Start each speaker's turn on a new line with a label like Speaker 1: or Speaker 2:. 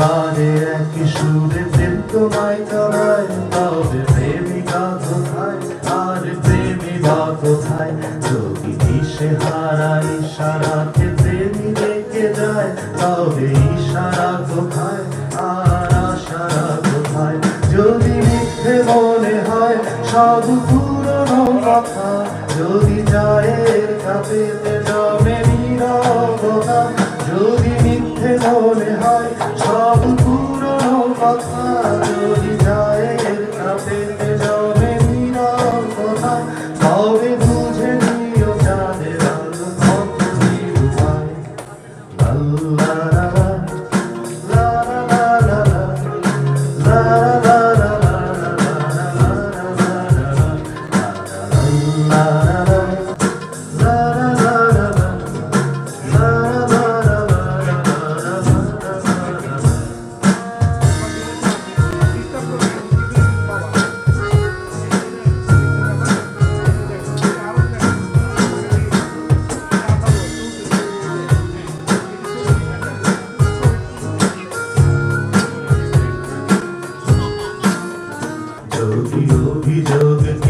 Speaker 1: বারে এক সুরে প্রেম তোমায় চড়ায় তবে প্রেমিকা কোথায়? আর প্রেমিকা কোথায়? যদি দিশে হারাই সারাতে প্রেমী রেখে যায় তবে ইশারা কোথায়? আর আশারা কোথায়? যদি মিথ্যে মনে হয় সাধু পুরনো কথা। যদি চায়ের কাপে জমে নীরবতা। যদি মিথ্যে মনে হয় na na na जोगी जोगी जोग